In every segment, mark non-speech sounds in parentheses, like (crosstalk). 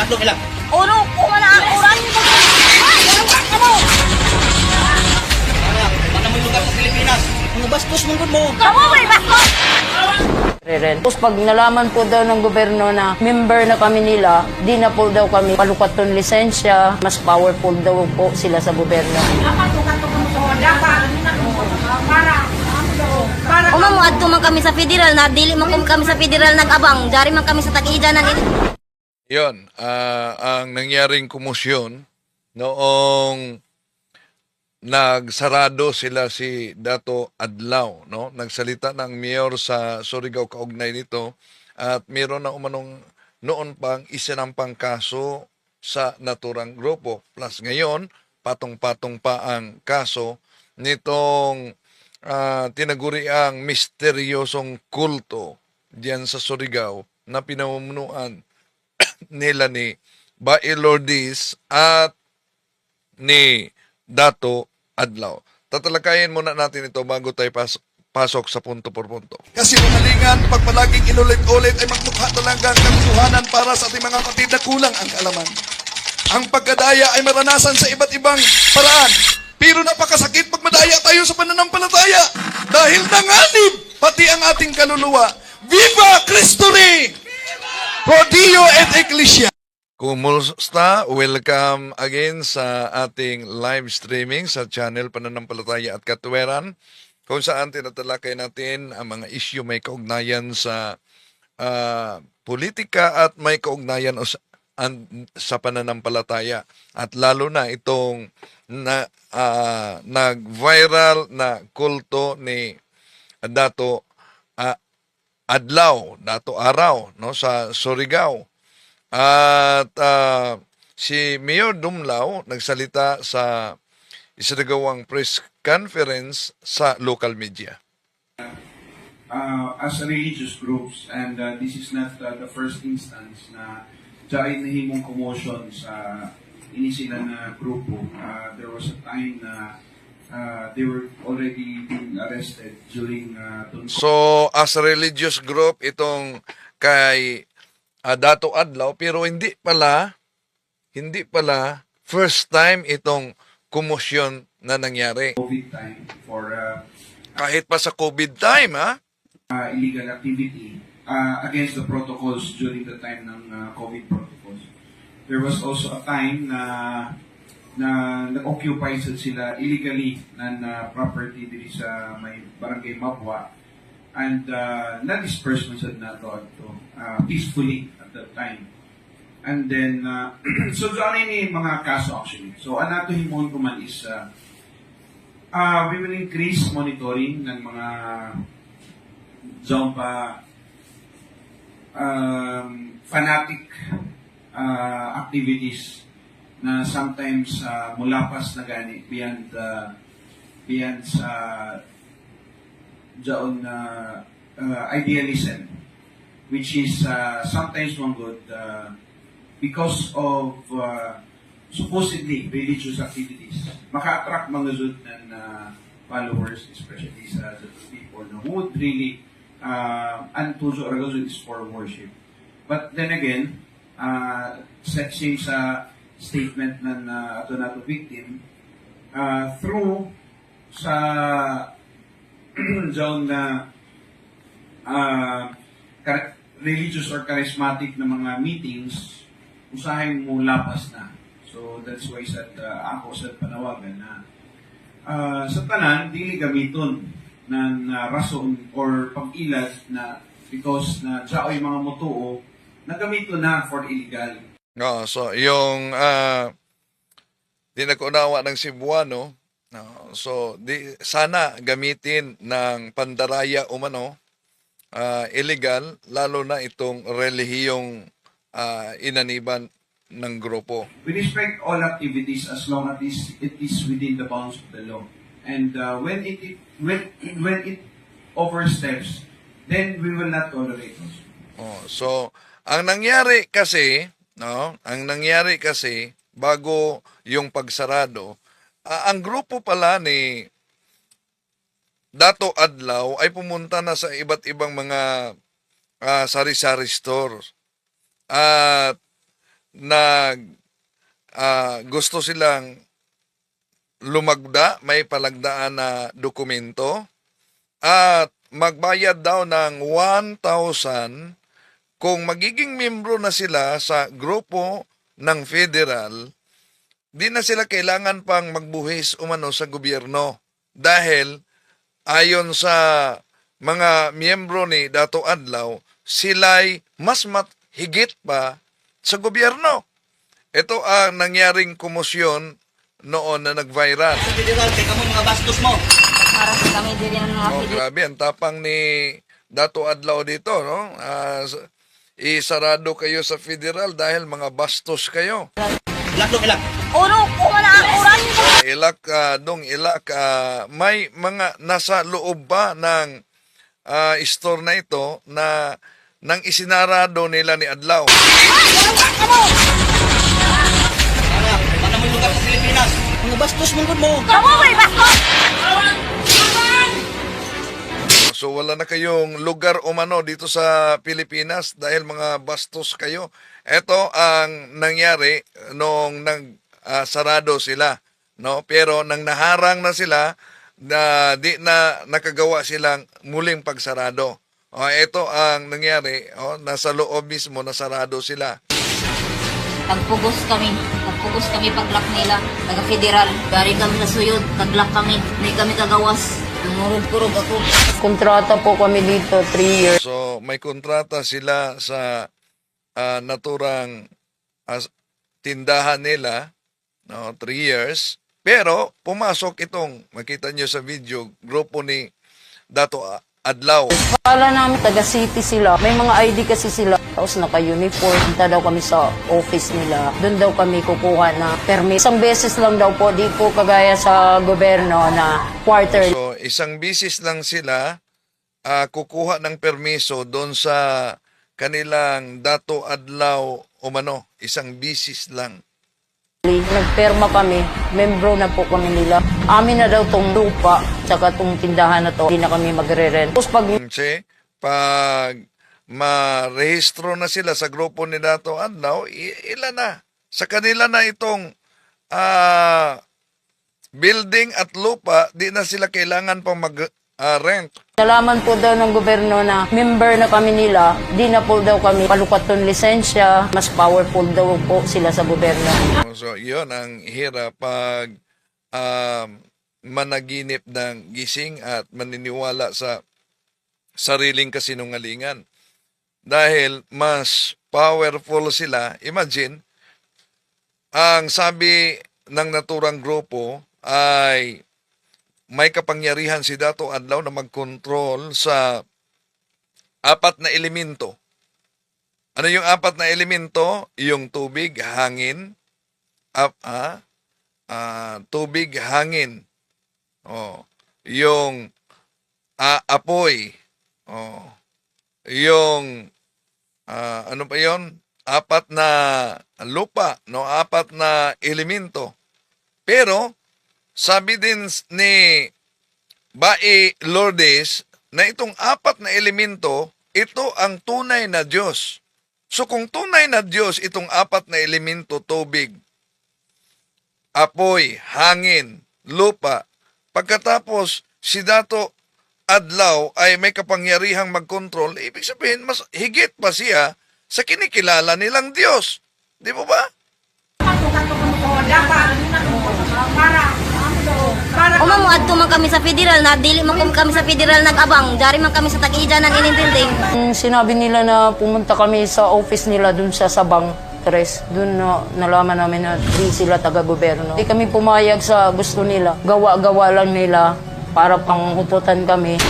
Laklong ilang. Uno, kumana ako ran. Ano? Ano, ano mo yung lugar sa Pilipinas? Mga bastos mong mo. Kamu may basko. Ren. Tapos pag nalaman po daw ng gobyerno na member na kami nila, di na po daw kami palukat ng lisensya, mas powerful daw po sila sa gobyerno. Uma mo adto man kami sa federal na dili man kami sa federal nag-abang, dari man kami sa tag-ida nag Yon, ah, ang nangyaring kumusyon noong nagsarado sila si Dato Adlaw, no? Nagsalita ng mayor sa Surigao kaugnay nito at meron na umanong noon pang isinampang kaso sa naturang grupo. Plus ngayon, patong-patong pa ang kaso nitong ah, tinaguriang misteryosong kulto diyan sa Surigao na pinamumunuan nila ni Bae Lourdes at ni Dato Adlaw. Tatalakayin muna natin ito bago tayo pas- pasok sa punto por punto. Kasi mamalingan, pag palaging inulit-ulit ay magmukha talaga ang katotohanan para sa ating mga kapatid na kulang ang kaalaman. Ang pagkadaya ay maranasan sa iba't ibang paraan. Pero napakasakit pag madaya tayo sa pananampalataya. Dahil nanganib pati ang ating kaluluwa. Viva Cristo Rey! Dio et Ecclesia. Kumusta? Welcome again sa ating live streaming sa channel Pananampalataya at Katweran kung saan tinatalakay natin ang mga issue may kaugnayan sa ah, politika at may kaugnayan sa, an- sa pananampalataya at lalo na itong na ah, nag-viral na kulto ni Dato ah, Adlaw, Dato Araw no sa Surigao. At ah, si Mayor Dumlao nagsalita sa isinagawang press conference sa local media. uh, as religious groups and uh, this is not uh, the first instance na dahil nahimong commotion sa inisila na grupo. Uh, there was a time na uh, they were already being arrested during uh, So as a religious group itong kay ah, Dato Adlaw pero hindi pala hindi pala first time itong komosyon na nangyari. COVID time for uh, Kahit pa sa COVID time ha. uh, illegal activity uh, against the protocols during the time ng uh, COVID protocols. There was also a time na na nag-occupy sila illegally ng uh, property diri sa may barangay Mabwa and uh, na-disperse man sad na to uh, peacefully at that time. And then, uh, (clears throat) so doon ni mga kaso actually. So, ang nato himon ko man is uh, uh, we will increase monitoring ng mga Zomba um, fanatic uh, activities na sometimes uh, mulapas na gani beyond uh, beyond sa jaon na uh, idealism which is uh, sometimes one good uh, because of uh, supposedly religious activities. Maka-attract mga zud ng uh, followers especially sa people. Na who would really uh, ang tuso or is for worship. But then again uh, sa sa statement ng uh, ato nato victim uh, through sa (clears throat) zone na uh, religious or charismatic na mga meetings, usahin mo lapas na. So that's why sa uh, ako sa panawagan na uh, sa tanan dili gamiton ng uh, rason or pag-ilas na because na jaoy mga motuo na gamito na for illegal. No, so yung ah di nagkunawa ng Cebuano, no, so di sana gamitin ng pandaraya umano ah, illegal lalo na itong relihiyong ah, inaniban ng grupo. We respect all activities as long as it is, it is within the bounds of the law. And uh, when it, it when when it oversteps, then we will not tolerate it. Oh, so ang nangyari kasi, no, ang nangyari kasi bago yung pagsarado, ah, ang grupo pala ni Dato Adlaw ay pumunta na sa iba't ibang mga ah, sari-sari stores. At nag ah, gusto silang lumagda, may palagdaan na dokumento at magbayad daw ng 1,000 kung magiging membro na sila sa grupo ng federal, di na sila kailangan pang magbuhis umano sa gobyerno dahil ayon sa mga miyembro ni Dato Adlaw, sila'y mas mat higit pa sa gobyerno. Ito ang nangyaring komosyon noon na nag-viral. Sa federal, mga bastos mo. Para sa kami ng mga Oh, grabe, ang tapang ni Dato Adlaw dito, no? Ah, s- isarado kayo sa federal dahil mga bastos kayo. Ilak dong, ilak. Uro ko man ang uran ko. Ilak ah, dong ilak ah, may mga nasa loob ba ng ah, store na ito na nang isinarado nila ni Adlaw. Ano, Pilipinas? Mga bastos mong mo. Kamu may basto. So wala na kayong lugar umano dito sa Pilipinas dahil mga bastos kayo. Ito ang nangyari nung nag ah, sarado sila, no? Pero nang naharang na sila na di na nakagawa silang muling pagsarado. O, ito ang nangyari, oh, nasa loob mismo nasarado sila. Tagpugos kami. Tagpugos kami paglak nila. Taga federal. Gari kami sa suyod. Taglak kami. Hindi kami kagawas. Lumurog-kurog ako. Kontrata po kami dito, 3 years. So may kontrata sila sa ah, naturang as, tindahan nila, no, three years. Pero pumasok itong, makita nyo sa video, grupo ni Dato Adlaw. Kala namin taga city sila. May mga ID kasi sila. Tapos naka-uniform. Punta daw kami sa office nila. Doon daw kami kukuha na permit. Isang beses lang daw po. Di po kagaya sa gobyerno na quarter. So isang bisis lang sila ah, kukuha ng permiso doon sa kanilang Dato Adlaw umano, isang bisis lang. Nagperma kami. Membro na po kami nila. Amin na daw tong lupa. Tsaka tong tindahan na to. Hindi na kami magre-rent. Tapos pag pag marehistro na sila sa grupo ni Dato Adlaw, ilan na? Sa kanila na itong ah, building at lupa, di na sila kailangan pang mag-rent. Nalaman po daw ng gobyerno na member na kami nila, di na po daw kami palukaton lisensya, mas powerful daw po sila sa gobyerno. so, yun ang hirap pag um, managinip ng gising at maniniwala sa sariling kasinungalingan. Dahil mas powerful sila, imagine, ang sabi ng naturang grupo ay may kapangyarihan si Dato Adlaw na mag-control sa apat na elemento. Ano yung apat na elemento? Yung tubig, hangin, ap, ah, ah, tubig, hangin. Oh, yung ah, apoy. Oh, yung ah, ano pa yon? Apat na lupa, no? Apat na elemento. Pero sabi din ni Bae Lourdes na itong apat na elemento, ito ang tunay na Diyos. So kung tunay na Diyos itong apat na elemento, tubig, apoy, hangin, lupa, pagkatapos si Dato Adlaw ay may kapangyarihang mag-control, ibig sabihin mas higit pa siya sa kinikilala nilang Diyos. Di mo ba? Uma mo adto man kami sa federal na dili man kami sa federal nag-abang. Dari man kami sa tag-ida ng inintinding. Yung sinabi nila na pumunta kami sa office nila dun sa Sabang Tres, dun na nalaman namin na di sila taga-gobyerno. Di kami pumayag sa gusto nila. Gawa-gawa lang nila para panghututan kami.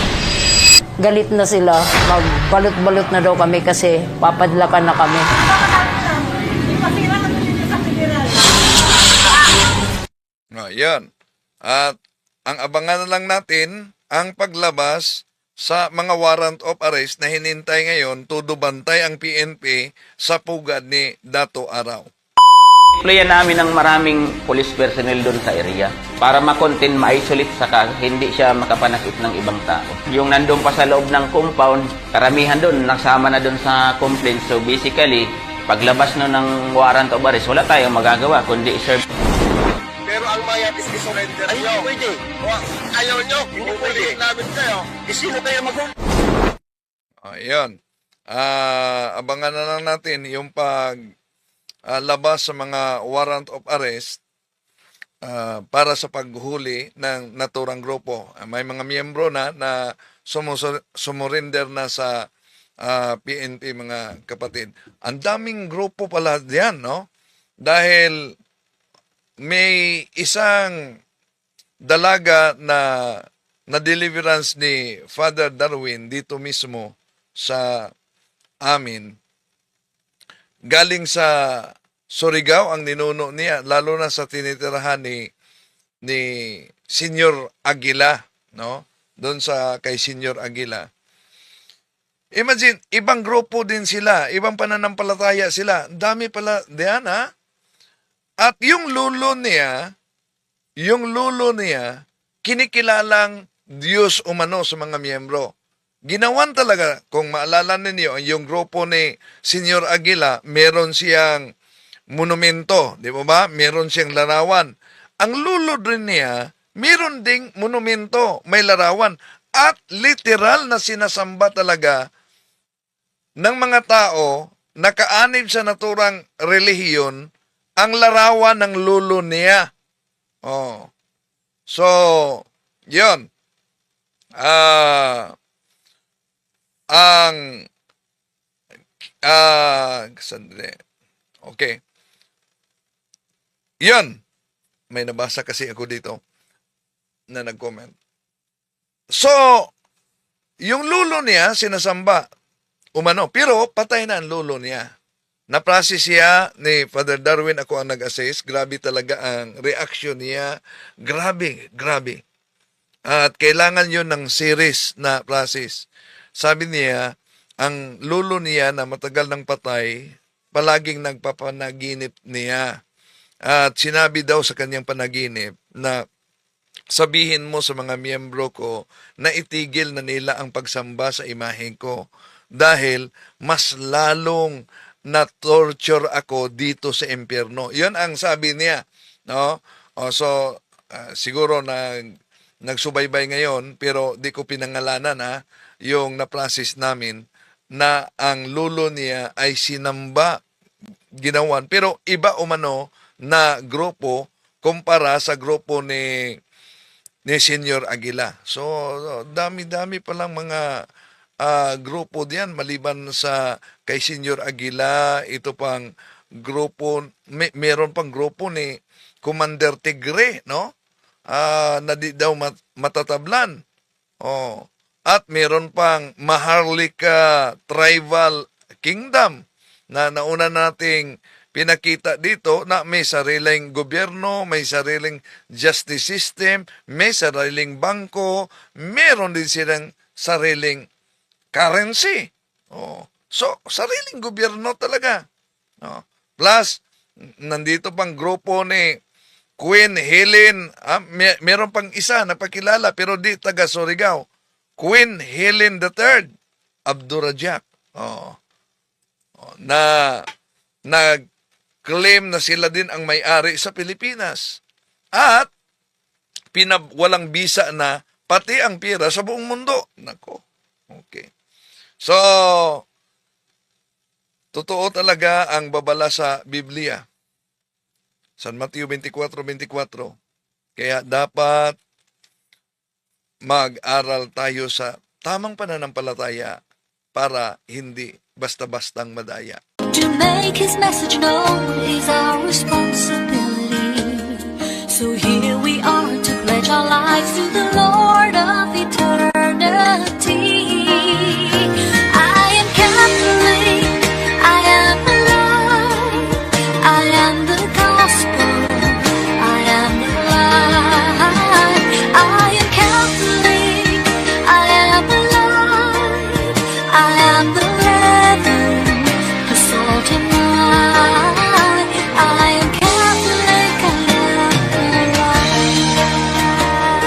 Galit na sila. Magbalot-balot na daw kami kasi papadlakan na kami. Yan. At ang abangan na lang natin ang paglabas sa mga warrant of arrest na hinintay ngayon todo bantay ang PNP sa pugad ni Dato Araw. Deployan namin ng maraming police personnel doon sa area para ma-contain, ma-isolate saka hindi siya makapanakit ng ibang tao. Yung nandun pa sa loob ng compound, karamihan doon, nasama na doon sa complaint. So basically, Paglabas no ng warrant of arrest, wala tayong magagawa kundi serve ang mayat is surrender Ay, nyo. pwede. Ayaw nyo, hindi pwede. Namin kayo. Di sino kayo mag Ayun. Ah, abangan na lang natin yung pag ah, labas sa mga warrant of arrest ah, para sa paghuli ng naturang grupo. Ah, may mga miyembro na na sumusur- sumurrender na sa ah, PNP mga kapatid. Ang daming grupo pala diyan, no? Dahil may isang dalaga na na deliverance ni Father Darwin dito mismo sa amin. Galing sa Surigao ang ninuno niya, lalo na sa tinitirahan ni ni Senior Aguila, no? Doon sa kay Senior Aguila. Imagine, ibang grupo din sila, ibang pananampalataya sila. Dami pala diyan, ha? At yung lulo niya, yung lulo niya, kinikilalang Diyos umano sa mga miyembro. Ginawan talaga, kung maalala ninyo, yung grupo ni Senyor Aguila, meron siyang monumento, di ba ba? Meron siyang larawan. Ang lulo rin niya, meron ding monumento, may larawan. At literal na sinasamba talaga ng mga tao nakaanib sa naturang relihiyon ang larawan ng lulo niya. Oh. So, yon. Ah, ang ah, sandali. Okay. Yon. May nabasa kasi ako dito na nag-comment. So, yung lulo niya sinasamba umano, pero patay na ang lulo niya. Na-process siya ni Father Darwin, ako ang nag-assess. Grabe talaga ang reaction niya. Grabe, grabe. At kailangan yun ng series na process. Sabi niya, ang lulo niya na matagal ng patay, palaging nagpapanaginip niya. At sinabi daw sa kanyang panaginip na sabihin mo sa mga miyembro ko na itigil na nila ang pagsamba sa imahen ko dahil mas lalong na torture ako dito sa impyerno. 'Yon ang sabi niya, no? O, so ah, siguro na nagsubaybay ngayon pero di ko pinangalanan ha yung na-process namin na ang lulo niya ay sinamba ginawan pero iba umano na grupo kumpara sa grupo ni ni Senyor Aguila. So, dami-dami pa lang mga ah, grupo diyan maliban sa kay Senyor Aguila, ito pang grupo, may, meron pang grupo ni Commander Tigre, no? Ah, na di daw mat- matatablan. Oh. At meron pang Maharlika Tribal Kingdom na nauna nating pinakita dito na may sariling gobyerno, may sariling justice system, may sariling bangko, meron din silang sariling currency. Oh. So, sariling gobyerno talaga. Oh. Plus, nandito pang grupo ni Queen Helen, ah, may, meron pang isa na pakilala pero di taga Surigao. Queen Helen III, Abdurajak. Oh. Oh, na nag-claim na sila din ang may-ari sa Pilipinas. At pinab walang bisa na pati ang pira sa buong mundo. Nako. Okay. So, totoo talaga ang babala sa Biblia. San Mateo 24:24. Kaya dapat mag-aral tayo sa tamang pananampalataya para hindi basta-bastang madaya. To make his message known is our responsibility. So here we are to pledge our lives to